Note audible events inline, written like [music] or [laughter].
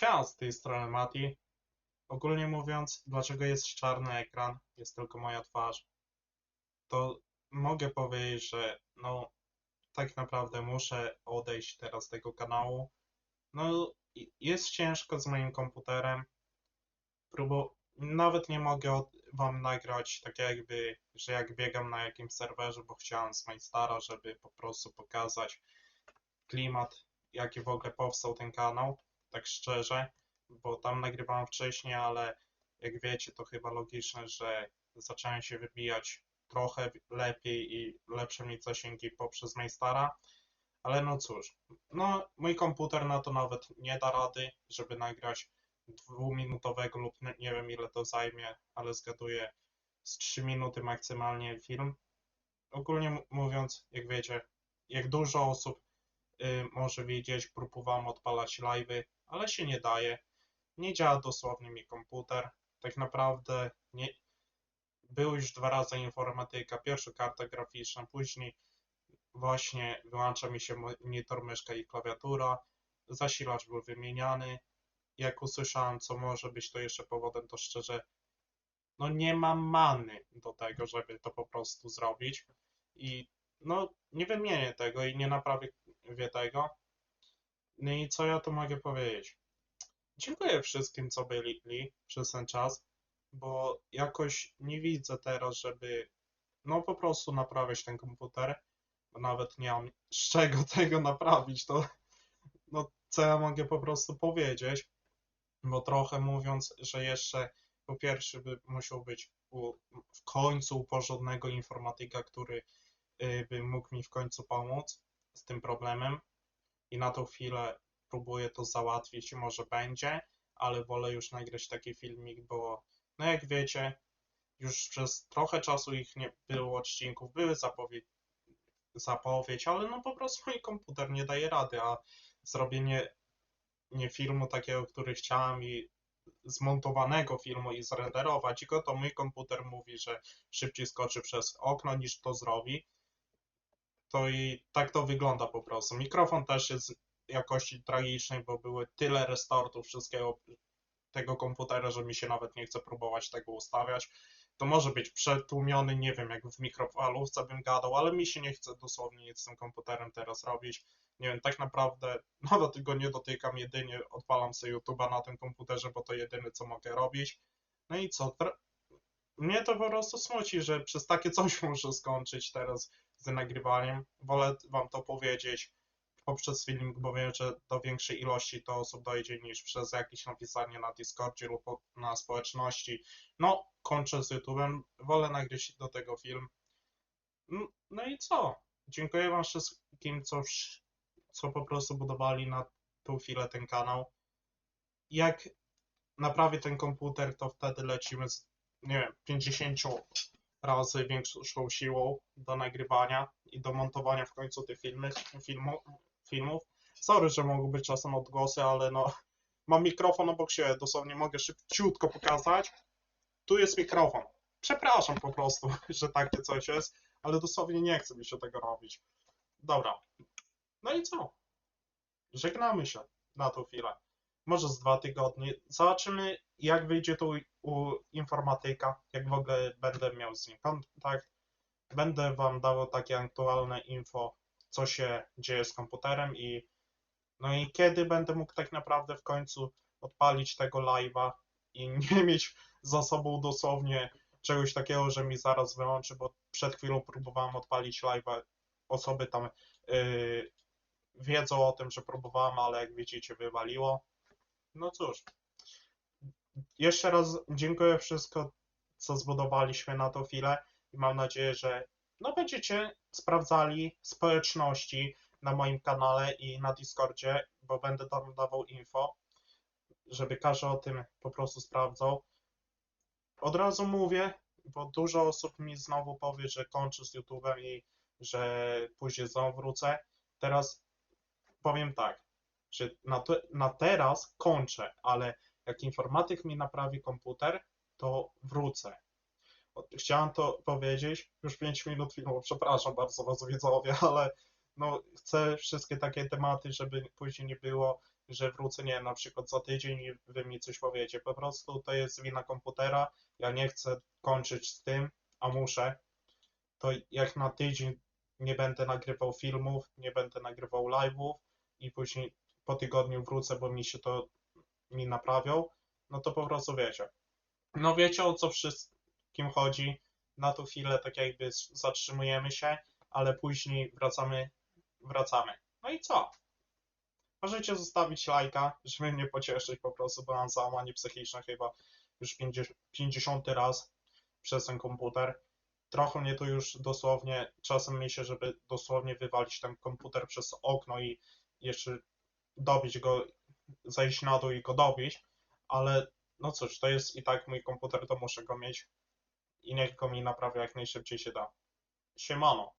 Siema, z tej strony Mati. Ogólnie mówiąc, dlaczego jest czarny ekran, jest tylko moja twarz, to mogę powiedzieć, że no tak naprawdę muszę odejść teraz z tego kanału. No jest ciężko z moim komputerem. Próbu nawet nie mogę wam nagrać tak jakby, że jak biegam na jakimś serwerze, bo chciałem z Majstara, żeby po prostu pokazać klimat, jaki w ogóle powstał ten kanał tak szczerze, bo tam nagrywałem wcześniej, ale jak wiecie, to chyba logiczne, że zacząłem się wybijać trochę lepiej i lepsze mieć zasięgi poprzez Maystara, ale no cóż, no mój komputer na to nawet nie da rady, żeby nagrać dwuminutowego lub nie wiem ile to zajmie, ale zgaduję z 3 minuty maksymalnie film. Ogólnie mówiąc, jak wiecie, jak dużo osób y, może wiedzieć, próbowałem odpalać live'y, ale się nie daje. Nie działa dosłownie mi komputer. Tak naprawdę nie. Był już dwa razy informatyka, pierwsza karta graficzna, później właśnie wyłącza mi się monitor, myszka i klawiatura. Zasilacz był wymieniany. Jak usłyszałem, co może być to jeszcze powodem, to szczerze, no nie mam many do tego, żeby to po prostu zrobić. I no nie wymienię tego i nie naprawię tego. No i co ja tu mogę powiedzieć? Dziękuję wszystkim, co byli przez ten czas, bo jakoś nie widzę teraz, żeby no po prostu naprawiać ten komputer, bo nawet nie mam z czego [laughs] tego naprawić, to no co ja mogę po prostu powiedzieć, bo trochę mówiąc, że jeszcze po pierwsze by musiał być u, w końcu porządnego informatyka, który y, by mógł mi w końcu pomóc z tym problemem i na tą chwilę próbuję to załatwić, może będzie, ale wolę już nagrać taki filmik, bo no jak wiecie, już przez trochę czasu ich nie było odcinków, były zapowiedź, zapowiedź, ale no po prostu mój komputer nie daje rady, a zrobienie nie filmu takiego, który chciałem i zmontowanego filmu i zrenderować, i go to mój komputer mówi, że szybciej skoczy przez okno niż to zrobi. To i tak to wygląda po prostu. Mikrofon też jest jakości tragicznej, bo były tyle restartów wszystkiego tego komputera, że mi się nawet nie chce próbować tego ustawiać. To może być przetłumiony, nie wiem, jak w mikrofalówce bym gadał, ale mi się nie chce dosłownie nic z tym komputerem teraz robić. Nie wiem, tak naprawdę [laughs] nawet go nie dotykam, jedynie odpalam sobie YouTube'a na tym komputerze, bo to jedyne, co mogę robić. No i co? Mnie to po prostu smuci, że przez takie coś [laughs] muszę skończyć teraz z nagrywaniem. Wolę wam to powiedzieć poprzez filmik, bo wiem, że do większej ilości to osób dojdzie niż przez jakieś napisanie na Discordzie lub na społeczności. No, kończę z YouTube'em, wolę nagrać do tego film. No i co? Dziękuję wam wszystkim, co, co po prostu budowali na tą chwilę ten kanał. Jak naprawię ten komputer, to wtedy lecimy z, nie wiem, 50 razy większą siłą do nagrywania i do montowania w końcu tych filmy, filmu, filmów. Sorry, że mogą być czasem odgłosy, ale no mam mikrofon obok siebie, dosłownie mogę szybciutko pokazać. Tu jest mikrofon. Przepraszam po prostu, [laughs] że takie coś jest, ale dosłownie nie chce mi się tego robić. Dobra. No i co? Żegnamy się na tą chwilę. Może z dwa tygodnie. Zobaczymy, jak wyjdzie to u, informatyka, jak w ogóle będę miał z nim kontakt. Będę wam dawał takie aktualne info, co się dzieje z komputerem i no i kiedy będę mógł tak naprawdę w końcu odpalić tego live'a i [laughs] nie mieć za sobą dosłownie czegoś takiego, że mi zaraz wyłączy, bo przed chwilą próbowałem odpalić live'a. Osoby tam yy, wiedzą o tym, że próbowałem, ale jak widzicie wywaliło. No cóż. Jeszcze raz dziękuję wszystko, co zbudowaliśmy na tą chwilę i mam nadzieję, że no będziecie sprawdzali społeczności na moim kanale i na Discordzie, bo będę tam dawał info, żeby każdy o tym po prostu sprawdzał. Od razu mówię, bo dużo osób mi znowu powie, że kończę z YouTube'em i że później znowu wrócę. Teraz powiem tak, że na, na teraz kończę, ale jak informatyk mi naprawi komputer, to wrócę. Chciałem to powiedzieć, już 5 minut filmu, przepraszam bardzo was widzowie, [laughs] ale no chcę wszystkie takie tematy, żeby później nie było, że wrócę, nie na przykład za tydzień i wy mi coś powiecie. Po prostu to jest wina komputera. Ja nie chcę kończyć z tym, a muszę. To jak na tydzień nie będę nagrywał filmów, nie będę nagrywał live'ów i później po tygodniu wrócę, bo mi się to mi naprawią, no to po prostu wiecie. No wiecie o co wszystkim chodzi. Na tą chwilę tak jakby zatrzymujemy się, ale później wracamy, wracamy. No i co? Możecie zostawić lajka, żeby mnie pocieszyć po prostu, bo mam załamanie psychiczne chyba już 50, 50 raz przez ten komputer. Trochę mnie to już dosłownie, czasem myślę, żeby dosłownie wywalić ten komputer przez okno i jeszcze dobić go, zejść na dół i go dobić, ale no cóż, to jest i tak mój komputer, to muszę go mieć i niech go mi naprawia jak najszybciej się da. Siemano.